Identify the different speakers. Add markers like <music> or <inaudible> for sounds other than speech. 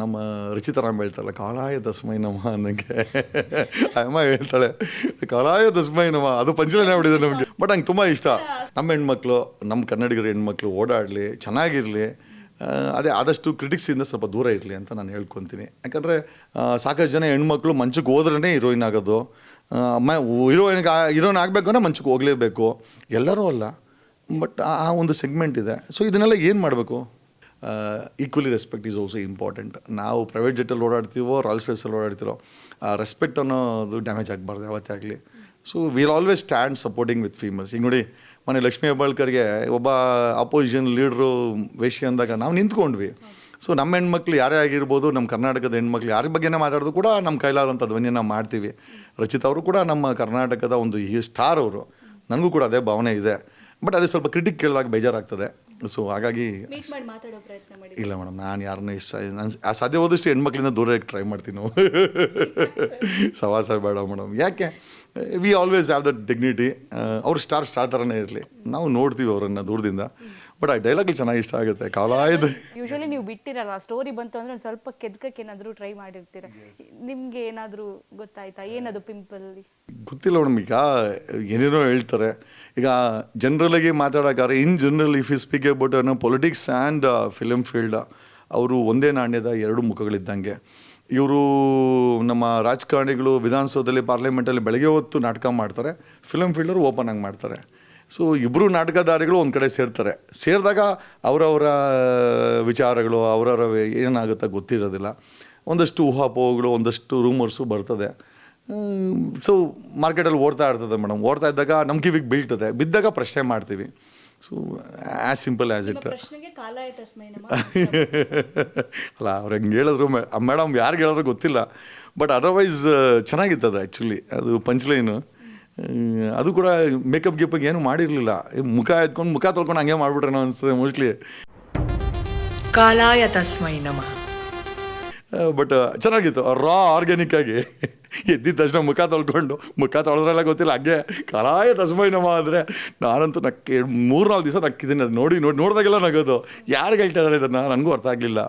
Speaker 1: ನಮ್ಮ ರುಚಿತರಾಮ್ ಹೇಳ್ತಾರಲ್ಲ ಕಾಲಾಯ ತಸ್ಮೈ ನಮ ಅನ್ನಂಗೆ ಅಮ್ಮ ಹೇಳ್ತಾಳೆ ಕಾಲಾಯ ತಸ್ಮೈ ನಮ ಅದು ಪಂಚಲನೆ ಬಿಡಿದೆ ನಮಗೆ. ಬಟ್ ಹಂಗೆ ತುಂಬ ಇಷ್ಟ. ನಮ್ಮ ಹೆಣ್ಮಕ್ಳು, ನಮ್ಮ ಕನ್ನಡಿಗರ ಹೆಣ್ಮಕ್ಳು ಓಡಾಡಲಿ, ಚೆನ್ನಾಗಿರಲಿ ಅದೇ ಆದಷ್ಟು ಕ್ರಿಟಿಕ್ಸಿಂದ ಸ್ವಲ್ಪ ದೂರ ಇರಲಿ ಅಂತ ನಾನು ಹೇಳ್ಕೊತೀನಿ. ಯಾಕಂದರೆ ಸಾಕಷ್ಟು ಜನ ಹೆಣ್ಮಕ್ಳು ಮಂಚಕ್ಕೆ ಹೋದ್ರೇ ಹೀರೋಯಿನ್ ಆಗೋದು. ಮ ಹೀರೋಯಿನ್ ಹೀರೋಯಿನ್ ಆಗಬೇಕು ಅಂದರೆ ಮಂಚಕ್ಕೆ ಹೋಗಲೇಬೇಕು. ಎಲ್ಲರೂ ಅಲ್ಲ. ಬಟ್ ಆ ಒಂದು ಸೆಗ್ಮೆಂಟ್ ಇದೆ. ಸೊ ಇದನ್ನೆಲ್ಲ ಏನು ಮಾಡಬೇಕು? Equally respect is also important ನಾವು ಪ್ರೈವೇಟ್ ಜೆಟ್ಟಲ್ಲಿ ಓಡಾಡ್ತೀವೋ ರಾಯಲ್ ಸ್ಟೇಟ್ಸಲ್ಲಿ ಓಡಾಡ್ತಿರೋ, ಆ ರೆಸ್ಪೆಕ್ಟ್ ಅನ್ನೋದು ಡ್ಯಾಮೇಜ್ ಆಗಬಾರ್ದು ಯಾವತ್ತೇ ಆಗಲಿ. So will always stand supporting with famous ಈಗ ನೋಡಿ, ಮೊನ್ನೆ ಲಕ್ಷ್ಮೀ ಹೆಬ್ಬಾಳ್ಕರ್ಗೆ ಒಬ್ಬ ಅಪೋಸಿಷನ್ ಲೀಡ್ರು ವೇಷಿ ಅಂದಾಗ ನಾವು ನಿಂತ್ಕೊಂಡ್ವಿ. ಸೊ ನಮ್ಮ ಹೆಣ್ಮಕ್ಳು ಯಾರೇ ಆಗಿರ್ಬೋದು, ನಮ್ಮ ಕರ್ನಾಟಕದ ಹೆಣ್ಮಕ್ಳು ಯಾರ ಬಗ್ಗೆನೇ ಮಾತಾಡೋದು ಕೂಡ ನಮ್ಮ ಕೈಲಾದಂಥ ಧ್ವನಿಯನ್ನು ಮಾಡ್ತೀವಿ. ರಚಿತ್ ಅವರು ಕೂಡ ನಮ್ಮ ಕರ್ನಾಟಕದ ಒಂದು ಸ್ಟಾರ್ ಅವರು. ನನಗೂ ಕೂಡ ಅದೇ ಭಾವನೆ ಇದೆ. ಬಟ್ ಅದೇ ಸ್ವಲ್ಪ ಕ್ರಿಟಿಕ್ ಕೇಳಿದಾಗ ಬೇಜಾರಾಗ್ತದೆ. ಸೊ ಹಾಗಾಗಿ ಇಲ್ಲ ಮೇಡಮ್ ನಾನು ಯಾರನ್ನ ಇಷ್ಟ ನಾನು ಸಾಧ್ಯ ಹೋದಷ್ಟು ಹೆಣ್ಮಕ್ಳಿಂದ ದೂರ ಟ್ರೈ ಮಾಡ್ತೀನಿ ನಾವು. <laughs> ಸವಾಸ ಬೇಡ ಮೇಡಮ್. ಯಾಕೆ? We always have that dignity ಅವ್ರು ಸ್ಟಾರ್ ಸ್ಟಾರ್ ಥರನೇ ಇರಲಿ. ನಾವು ನೋಡ್ತೀವಿ ಅವರನ್ನು ದೂರದಿಂದ. ಬಟ್ ಆ ಡೈಲಾಗ್ ಚೆನ್ನಾಗಿ ಇಷ್ಟ ಆಗುತ್ತೆ. ಕಾಲಾಯ್ದು
Speaker 2: ಯೂಶಲಿ ನೀವು ಬಿಟ್ಟಿರಲ್ಲ ಸ್ಟೋರಿ ಬಂತು ಅಂದ್ರೆ ಒಂದು ಸ್ವಲ್ಪ ಕೆದ್ಕಕ್ಕೆ ಏನಾದರೂ ಟ್ರೈ ಮಾಡಿರ್ತೀರ? ನಿಮ್ಗೆ ಏನಾದರೂ ಗೊತ್ತಾಯ್ತಾ? ಏನದು ಪಿಂಪಲ್
Speaker 1: ಗೊತ್ತಿಲ್ಲ ಮೇಡಮ್ ಈಗ ಏನೇನೋ ಹೇಳ್ತಾರೆ. ಈಗ ಜನರಲಾಗಿ ಮಾತಾಡೋಕ್ಕಾದ್ರೆ in general if you speak about ಅನ್ನೋ ಪೊಲಿಟಿಕ್ಸ್ ಆ್ಯಂಡ್ ಫಿಲಮ್ ಫೀಲ್ಡ್ ಅವರು ಒಂದೇ ನಾಣ್ಯದ ಎರಡು ಮುಖಗಳಿದ್ದಂಗೆ. ಇವರು ನಮ್ಮ ರಾಜಕಾರಣಿಗಳು ವಿಧಾನಸೌಧದಲ್ಲಿ ಪಾರ್ಲಿಮೆಂಟಲ್ಲಿ ಬೆಳಗ್ಗೆ ಹೊತ್ತು ನಾಟಕ ಮಾಡ್ತಾರೆ. ಫಿಲಮ್ ಫೀಲ್ಡರು ಓಪನ್ ಆಗಿ ಮಾಡ್ತಾರೆ. ಸೊ ಇಬ್ಬರು ನಾಟಕಧಾರಿಗಳು ಒಂದು ಕಡೆ ಸೇರ್ತಾರೆ. ಸೇರಿದಾಗ ಅವರವರ ವಿಚಾರಗಳು ಅವರವರ ಏನಾಗುತ್ತೆ ಗೊತ್ತಿರೋದಿಲ್ಲ. ಒಂದಷ್ಟು ಊಹಾಪೋಹಗಳು ಒಂದಷ್ಟು ರೂಮರ್ಸು ಬರ್ತದೆ. ಸೊ ಮಾರ್ಕೆಟಲ್ಲಿ ಓಡ್ತಾ ಇರ್ತದೆ ಮೇಡಮ್. ಓಡ್ತಾ ಇದ್ದಾಗ ನಮ್ಮ ಕಿವಿಗೆ ಬೀಳ್ತದೆ. ಬಿದ್ದಾಗ ಪ್ರಶ್ನೆ ಮಾಡ್ತೀವಿ. So as simple as it ಅಲ್ಲ ಅವ್ರು ಹೆಂಗೆ ಹೇಳಿದ್ರು ಮೇಡಮ್ ಯಾರಿಗೆ ಹೇಳಿದ್ರು ಗೊತ್ತಿಲ್ಲ. ಬಟ್ ಅದರ್ವೈಸ್ ಚೆನ್ನಾಗಿತ್ತದ ಆ್ಯಕ್ಚುಲಿ ಅದು ಪಂಚ್ಲೈನು ಅದು ಕೂಡ ಮೇಕಪ್ ಗಿಪ್ಪಗೆ ಏನು ಮಾಡಿರಲಿಲ್ಲ. ಮುಖ ಎತ್ಕೊಂಡು ಮುಖ ತೊಳ್ಕೊಂಡು ಹಂಗೆ ಮಾಡಿಬಿಟ್ರೆ ಅನಿಸ್ತದೆ ಮೋಸ್ಟ್ಲಿ
Speaker 3: ಕಾಲಾಯ ತಸ್ಮೈ ನಮ.
Speaker 1: ಬಟ್ ಚೆನ್ನಾಗಿತ್ತು. ರಾ ಆರ್ಗ್ಯಾನಿಕ್ ಆಗಿ. ಎದ್ದಿದ ತಕ್ಷಣ ಮುಖ ತೊಳ್ಕೊಂಡು ಮುಖ ತೊಳೆದ್ರೆಲ್ಲ ಗೊತ್ತಿಲ್ಲ ಹಾಗೆ ಕಲಾಯ ತಸ್ಮೈ ನಮ ಅಂದರೆ ನಾನಂತೂ ನಕ್ಕೆ ಮೂರು ನಾಲ್ಕು ದಿವಸ ನಕ್ಕಿದ್ದೀನಿ. ಅದು ನೋಡಿ ನೋಡಿ ನೋಡಿದಾಗೆಲ್ಲ ನಗೋದು. ಯಾರು ಹೇಳ್ತಾ ಇದ್ದಾರೆ ಇದನ್ನು? ನನಗೂ ಅರ್ಥ ಆಗಲಿಲ್ಲ.